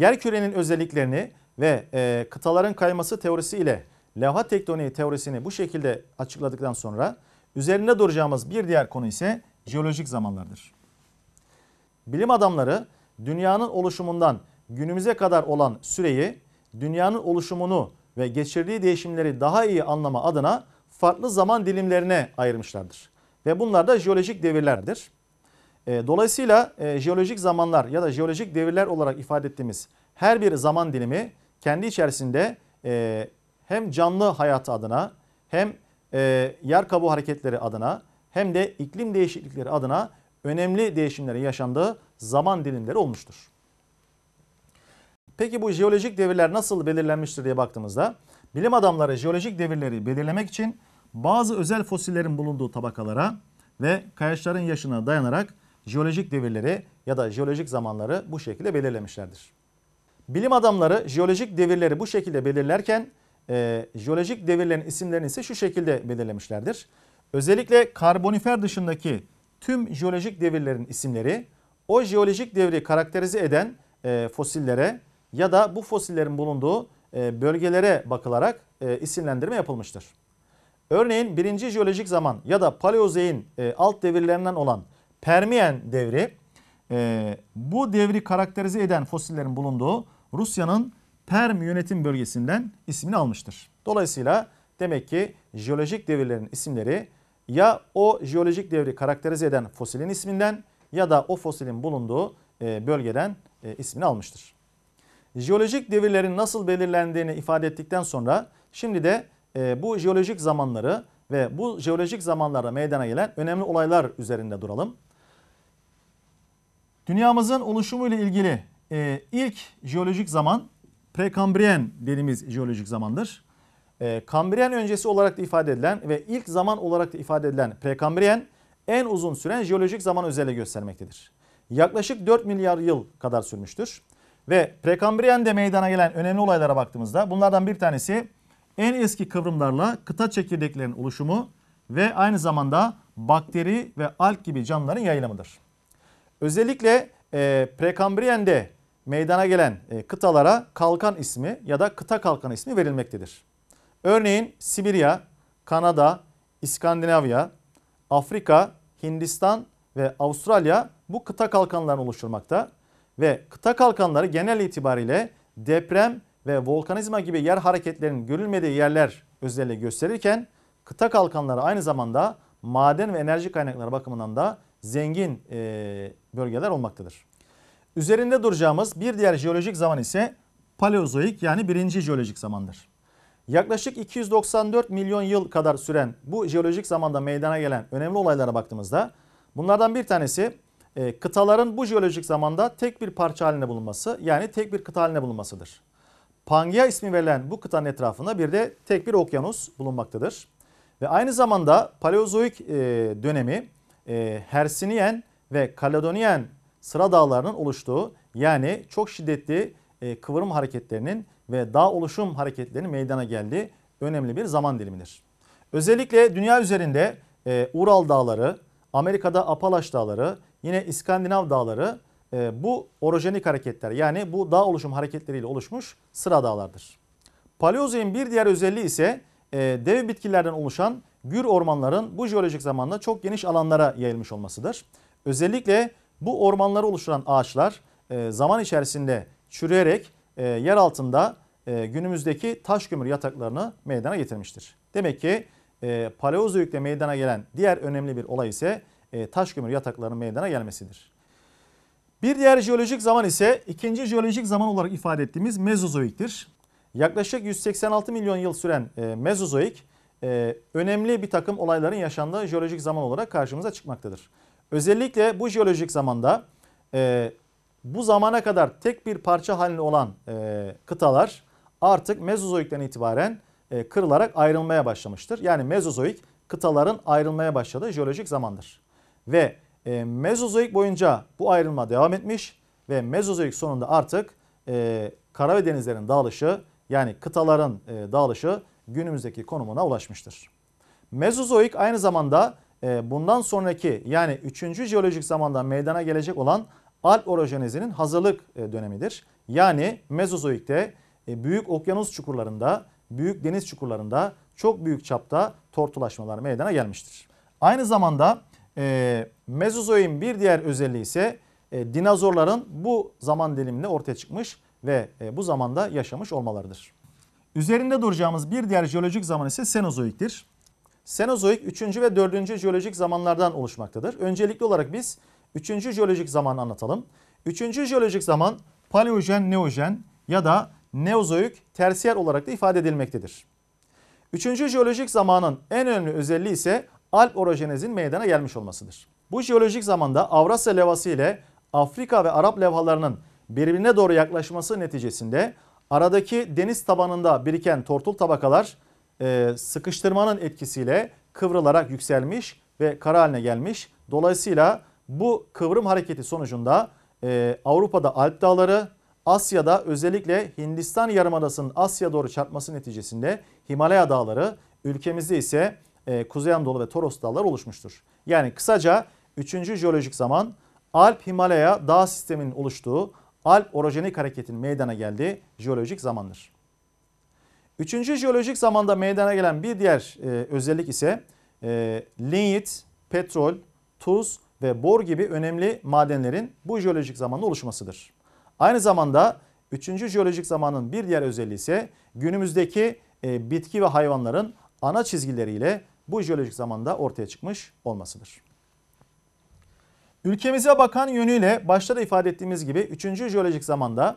yer kürenin özelliklerini ve e, kıtaların kayması teorisi ile levha tektoniği teorisini bu şekilde açıkladıktan sonra üzerinde duracağımız bir diğer konu ise jeolojik zamanlardır. Bilim adamları dünyanın oluşumundan günümüze kadar olan süreyi, dünyanın oluşumunu ve geçirdiği değişimleri daha iyi anlama adına farklı zaman dilimlerine ayırmışlardır. Ve bunlar da jeolojik devirlerdir. E, dolayısıyla e, jeolojik zamanlar ya da jeolojik devirler olarak ifade ettiğimiz her bir zaman dilimi kendi içerisinde e, hem canlı hayatı adına hem yer kabuğu hareketleri adına hem de iklim değişiklikleri adına önemli değişimlerin yaşandığı zaman dilimleri olmuştur. Peki bu jeolojik devirler nasıl belirlenmiştir diye baktığımızda bilim adamları jeolojik devirleri belirlemek için bazı özel fosillerin bulunduğu tabakalara ve kayaçların yaşına dayanarak jeolojik devirleri ya da jeolojik zamanları bu şekilde belirlemişlerdir. Bilim adamları jeolojik devirleri bu şekilde belirlerken e, jeolojik devirlerin isimlerini ise şu şekilde belirlemişlerdir. Özellikle karbonifer dışındaki tüm jeolojik devirlerin isimleri o jeolojik devri karakterize eden e, fosillere ya da bu fosillerin bulunduğu e, bölgelere bakılarak e, isimlendirme yapılmıştır. Örneğin birinci jeolojik zaman ya da paleozeyin e, alt devirlerinden olan Permiyen devri e, bu devri karakterize eden fosillerin bulunduğu Rusya'nın Perm yönetim bölgesinden ismini almıştır. Dolayısıyla demek ki jeolojik devirlerin isimleri ya o jeolojik devri karakterize eden fosilin isminden ya da o fosilin bulunduğu e, bölgeden e, ismini almıştır. Jeolojik devirlerin nasıl belirlendiğini ifade ettikten sonra şimdi de e, bu jeolojik zamanları ve bu jeolojik zamanlarda meydana gelen önemli olaylar üzerinde duralım. Dünyamızın oluşumu ile ilgili ilk jeolojik zaman Prekambriyen dediğimiz jeolojik zamandır. E, Kambriyen öncesi olarak da ifade edilen ve ilk zaman olarak da ifade edilen Prekambriyen en uzun süren jeolojik zaman özelliği göstermektedir. Yaklaşık 4 milyar yıl kadar sürmüştür. Ve Prekambriyen'de meydana gelen önemli olaylara baktığımızda bunlardan bir tanesi en eski kıvrımlarla kıta çekirdeklerinin oluşumu ve aynı zamanda bakteri ve alg gibi canlıların yayılımıdır. Özellikle e, Prekambriyen'de meydana gelen e, kıtalara kalkan ismi ya da kıta kalkan ismi verilmektedir. Örneğin Sibirya, Kanada, İskandinavya, Afrika, Hindistan ve Avustralya bu kıta kalkanlarını oluşturmakta ve kıta kalkanları genel itibariyle deprem ve volkanizma gibi yer hareketlerinin görülmediği yerler özelliği gösterirken kıta kalkanları aynı zamanda maden ve enerji kaynakları bakımından da zengin bölgeler olmaktadır. Üzerinde duracağımız bir diğer jeolojik zaman ise Paleozoik yani birinci jeolojik zamandır. Yaklaşık 294 milyon yıl kadar süren bu jeolojik zamanda meydana gelen önemli olaylara baktığımızda bunlardan bir tanesi e, kıtaların bu jeolojik zamanda tek bir parça halinde bulunması yani tek bir kıta halinde bulunmasıdır. Pangea ismi verilen bu kıtanın etrafında bir de tek bir okyanus bulunmaktadır. Ve aynı zamanda Paleozoik e, dönemi e, Hersiniyen ve Kaledoniyen sıra dağlarının oluştuğu yani çok şiddetli e, kıvırım hareketlerinin ve dağ oluşum hareketlerinin meydana geldiği önemli bir zaman dilimidir. Özellikle dünya üzerinde e, Ural dağları, Amerika'da Apalaş dağları, yine İskandinav dağları e, bu orojenik hareketler yani bu dağ oluşum hareketleriyle oluşmuş sıra dağlardır. Paleozoyun bir diğer özelliği ise dev bitkilerden oluşan gür ormanların bu jeolojik zamanda çok geniş alanlara yayılmış olmasıdır. Özellikle bu ormanları oluşturan ağaçlar e, zaman içerisinde çürüyerek e, yer altında e, günümüzdeki taş kömür yataklarını meydana getirmiştir. Demek ki Paleozoik'te meydana gelen diğer önemli bir olay ise taş kömür yataklarının meydana gelmesidir. Bir diğer jeolojik zaman ise ikinci jeolojik zaman olarak ifade ettiğimiz Mezozoik'tir. Yaklaşık 186 milyon yıl süren Mezozoik önemli bir takım olayların yaşandığı jeolojik zaman olarak karşımıza çıkmaktadır. Özellikle bu jeolojik zamanda e, bu zamana kadar tek bir parça halinde olan e, kıtalar artık Mezozoik'ten itibaren e, kırılarak ayrılmaya başlamıştır. Yani Mezozoik kıtaların ayrılmaya başladığı jeolojik zamandır. Ve e, Mezozoik boyunca bu ayrılma devam etmiş ve Mezozoik sonunda artık e, kara ve denizlerin dağılışı yani kıtaların e, dağılışı günümüzdeki konumuna ulaşmıştır. Mezozoik aynı zamanda ee, bundan sonraki yani 3. jeolojik zamanda meydana gelecek olan Alp orojenezinin hazırlık e, dönemidir. Yani Mezozoik'te e, büyük okyanus çukurlarında, büyük deniz çukurlarında çok büyük çapta tortulaşmalar meydana gelmiştir. Aynı zamanda e, Mezozoik'in bir diğer özelliği ise e, dinozorların bu zaman diliminde ortaya çıkmış ve e, bu zamanda yaşamış olmalarıdır. Üzerinde duracağımız bir diğer jeolojik zaman ise Senozoik'tir. Senozoik 3. ve 4. jeolojik zamanlardan oluşmaktadır. Öncelikli olarak biz 3. jeolojik zamanı anlatalım. 3. jeolojik zaman Paleojen, Neojen ya da Neozoik tersiyer olarak da ifade edilmektedir. 3. jeolojik zamanın en önemli özelliği ise Alp orojenezin meydana gelmiş olmasıdır. Bu jeolojik zamanda Avrasya levhası ile Afrika ve Arap levhalarının birbirine doğru yaklaşması neticesinde aradaki deniz tabanında biriken tortul tabakalar e, sıkıştırmanın etkisiyle kıvrılarak yükselmiş ve kara haline gelmiş. Dolayısıyla bu kıvrım hareketi sonucunda e, Avrupa'da Alp dağları, Asya'da özellikle Hindistan yarımadasının Asya doğru çarpması neticesinde Himalaya dağları, ülkemizde ise e, Kuzey Anadolu ve Toros dağları oluşmuştur. Yani kısaca 3. jeolojik zaman Alp-Himalaya dağ sisteminin oluştuğu Alp orojenik hareketin meydana geldiği jeolojik zamandır. Üçüncü jeolojik zamanda meydana gelen bir diğer e, özellik ise e, linyit, petrol, tuz ve bor gibi önemli madenlerin bu jeolojik zamanda oluşmasıdır. Aynı zamanda üçüncü jeolojik zamanın bir diğer özelliği ise günümüzdeki e, bitki ve hayvanların ana çizgileriyle bu jeolojik zamanda ortaya çıkmış olmasıdır. Ülkemize bakan yönüyle başta da ifade ettiğimiz gibi 3. jeolojik zamanda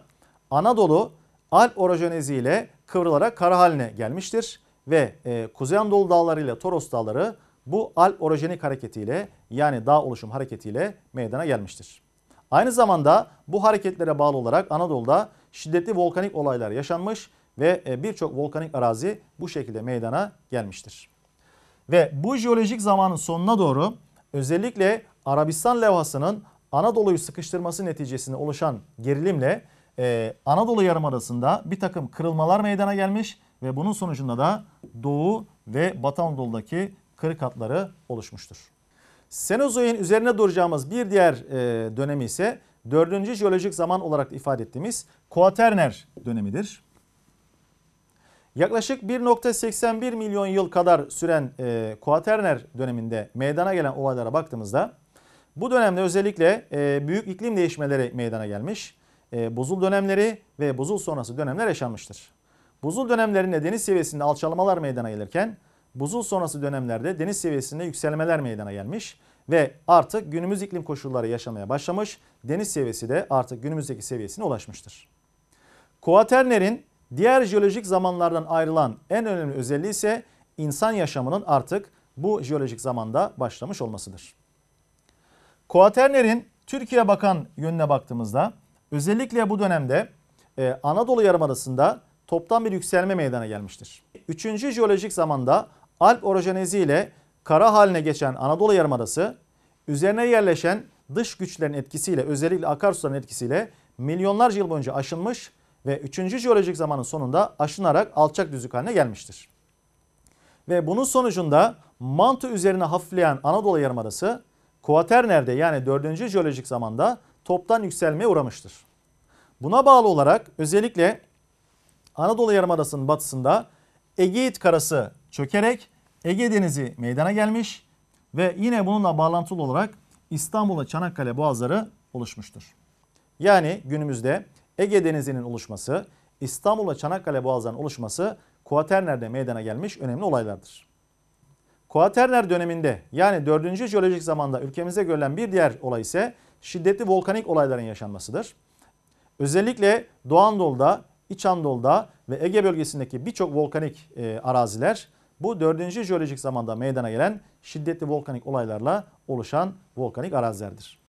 Anadolu Alp orojenezi ile kıvrılarak kara haline gelmiştir. Ve e, Kuzey Anadolu dağları ile Toros dağları bu Alp orojenik hareketiyle yani dağ oluşum hareketiyle meydana gelmiştir. Aynı zamanda bu hareketlere bağlı olarak Anadolu'da şiddetli volkanik olaylar yaşanmış ve e, birçok volkanik arazi bu şekilde meydana gelmiştir. Ve bu jeolojik zamanın sonuna doğru özellikle Arabistan levhasının Anadolu'yu sıkıştırması neticesinde oluşan gerilimle e, Anadolu Yarımadası'nda bir takım kırılmalar meydana gelmiş ve bunun sonucunda da Doğu ve Batı Anadolu'daki kırık hatları oluşmuştur. Senozoik'in üzerine duracağımız bir diğer e, dönemi ise 4. jeolojik zaman olarak ifade ettiğimiz Kuaterner dönemidir. Yaklaşık 1.81 milyon yıl kadar süren e, Kuaterner döneminde meydana gelen olaylara baktığımızda bu dönemde özellikle e, büyük iklim değişmeleri meydana gelmiş. E, buzul dönemleri ve buzul sonrası dönemler yaşanmıştır. Buzul dönemlerinde deniz seviyesinde alçalmalar meydana gelirken buzul sonrası dönemlerde deniz seviyesinde yükselmeler meydana gelmiş ve artık günümüz iklim koşulları yaşamaya başlamış. Deniz seviyesi de artık günümüzdeki seviyesine ulaşmıştır. Kuaterner'in diğer jeolojik zamanlardan ayrılan en önemli özelliği ise insan yaşamının artık bu jeolojik zamanda başlamış olmasıdır. Kuaterner'in Türkiye'ye bakan yönüne baktığımızda özellikle bu dönemde e, Anadolu Yarımadası'nda toptan bir yükselme meydana gelmiştir. Üçüncü jeolojik zamanda Alp orojenezi ile kara haline geçen Anadolu Yarımadası üzerine yerleşen dış güçlerin etkisiyle özellikle akarsuların etkisiyle milyonlarca yıl boyunca aşınmış ve 3. jeolojik zamanın sonunda aşınarak alçak düzlük haline gelmiştir. Ve bunun sonucunda manto üzerine hafifleyen Anadolu Yarımadası Kuaterner'de yani 4. jeolojik zamanda toptan yükselmeye uğramıştır. Buna bağlı olarak özellikle Anadolu Yarımadası'nın batısında Egeit Karası çökerek Ege Denizi meydana gelmiş ve yine bununla bağlantılı olarak İstanbul ve Çanakkale boğazları oluşmuştur. Yani günümüzde Ege Denizi'nin oluşması, İstanbul ve Çanakkale boğazlarının oluşması Kuaterner'de meydana gelmiş önemli olaylardır. Kuaterner döneminde yani 4. jeolojik zamanda ülkemizde görülen bir diğer olay ise şiddetli volkanik olayların yaşanmasıdır. Özellikle Doğu Anadolu'da, İç Anadolu'da ve Ege bölgesindeki birçok volkanik e, araziler bu 4. jeolojik zamanda meydana gelen şiddetli volkanik olaylarla oluşan volkanik arazilerdir.